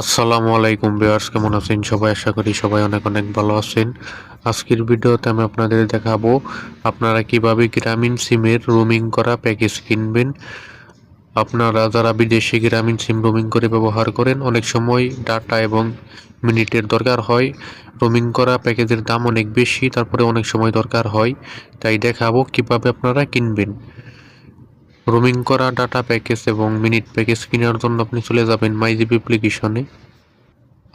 আসসালামু আলাইকুম বিয়ার্স কেমন আছেন সবাই? আশা করি সবাই অনেক অনেক ভালো আছেন। আজকের ভিডিওতে আমি আপনাদের দেখাবো আপনারা কীভাবে গ্রামীণ সিমের রোমিং করা প্যাকেজ কিনবেন। আপনারা যারা বিদেশি গ্রামীণ সিম রোমিং করে ব্যবহার করেন, অনেক সময় ডাটা এবং মিনিটের দরকার হয়। রোমিং করা প্যাকেজের দাম অনেক বেশি, তারপরে অনেক সময় দরকার হয়। তাই দেখাবো কীভাবে আপনারা কিনবেন। রোমিং করা ডাটা প্যাকেজ এবং মিনিট প্যাকেজ কেনার জন্য আপনি চলে যাবেন মাইজিপি অ্যাপ্লিকেশনে।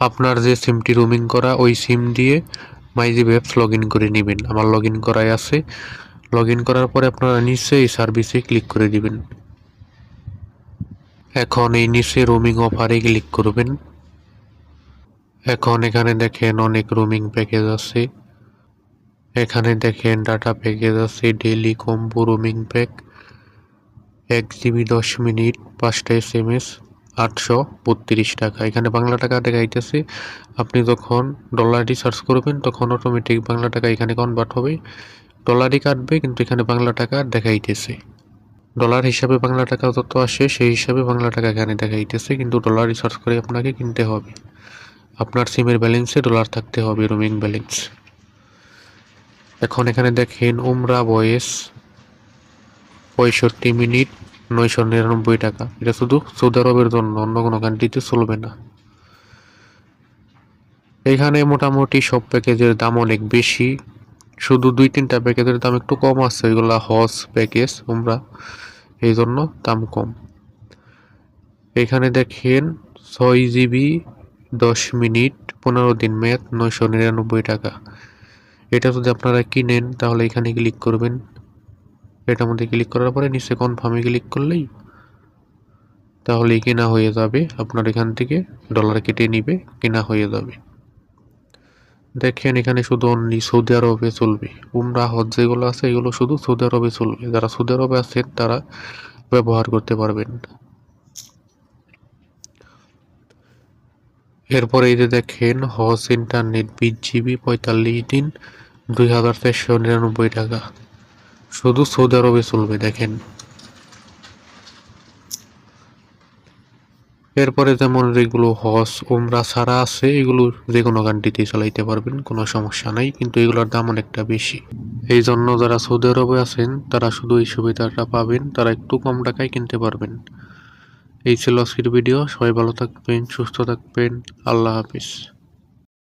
আপনার যে সিমটি রোমিং করা, ওই সিম দিয়ে মাইজিপি অ্যাপস লগ করে নেবেন। আমার লগ ইন করাই আছে। লগ করার পরে আপনারা নিচে এই সার্ভিসে ক্লিক করে দিবেন। এখন এই নিচে রোমিং অফারে ক্লিক করবেন। এখন এখানে দেখেন অনেক রোমিং প্যাকেজ আছে। এখানে দেখেন ডাটা প্যাকেজ আছে, ডেলি কম্বো রোমিং প্যাক। এক জিবি দশ মিনিট, পাঁচটা এস এম এস, আটশো বত্রিশ টাকা। এখানে বাংলা টাকা দেখাইতেছে, আপনি যখন ডলারটি সার্চ করবেন, তখন অটোমেটিক বাংলা টাকা এখানে কনভার্ট হবে। ডলারই কাটবে, কিন্তু এখানে বাংলা টাকা দেখাইতেছে। ডলার হিসাবে বাংলা টাকা যত আসে, সেই হিসাবে বাংলা টাকা এখানে দেখাইতেছে, কিন্তু ডলার রিসার্চ করে আপনাকে কিনতে হবে। আপনার সিমের ব্যালেন্সে ডলার থাকতে হবে রোমিং ব্যালেন্স এখন এখানে দেখেন, উমরা বয়েস পঁয়ষট্টি মিনিট নয়শো নিরানব্বই টাকা। এটা শুধু সৌদি আরবের জন্য, অন্য কোনো কান্ট্রিতে চলবে না। এখানে মোটামুটি সব প্যাকেজের দাম অনেক বেশি। শুধু দুই তিনটা প্যাকেজের দাম একটু কম আছে ওইগুলা হজ প্যাকেজ তোমরা এই জন্য দাম কম। এখানে দেখেন ছয় জিবি দশ মিনিট, পনেরো দিন মেয়াদ নয়শো নিরানব্বই টাকা। এটা যদি আপনারা কিনেন, তাহলে এখানে ক্লিক করবেন। এটার মধ্যে ক্লিক করার পরে নিচে কনফার্মে ক্লিক করলেই তাহলেই কেনা হয়ে যাবে। আপনার এখান থেকে ডলার কেটে নিবে, কেনা হয়ে যাবে। দেখেন এখানে শুধু অনলি সৌদি আরবে চলবে। উমরা, হজ যেগুলো আছে, এগুলো শুধু সৌদি আরবে চলবে। যারা সৌদি আরবে আছেন, তারা ব্যবহার করতে পারবেন। এরপরে এই যে দেখেন, হজ ইন্টারনেট বিশ জিবি পঁয়তাল্লিশ দিন, দুই হাজার নিরানব্বই টাকা। শুধু সৌদি আরবে চলবে, দেখেন। এরপরে যেমন যেগুলো হজ ওমরা ছাড়া আছে, এগুলো যে কোনো কান্ট্রিতেই চালাইতে পারবেন, কোনো সমস্যা নাই, কিন্তু এগুলোর দাম অনেকটা বেশি। এই জন্য যারা সৌদি আরবে আছেন, তারা শুধু এই সুবিধাটা পাবেন, তারা একটু কম টাকায় কিনতে পারবেন। এই ছিল আজকের ভিডিও সবাই ভালো থাকবেন, সুস্থ থাকবেন, আল্লাহ হাফিজ।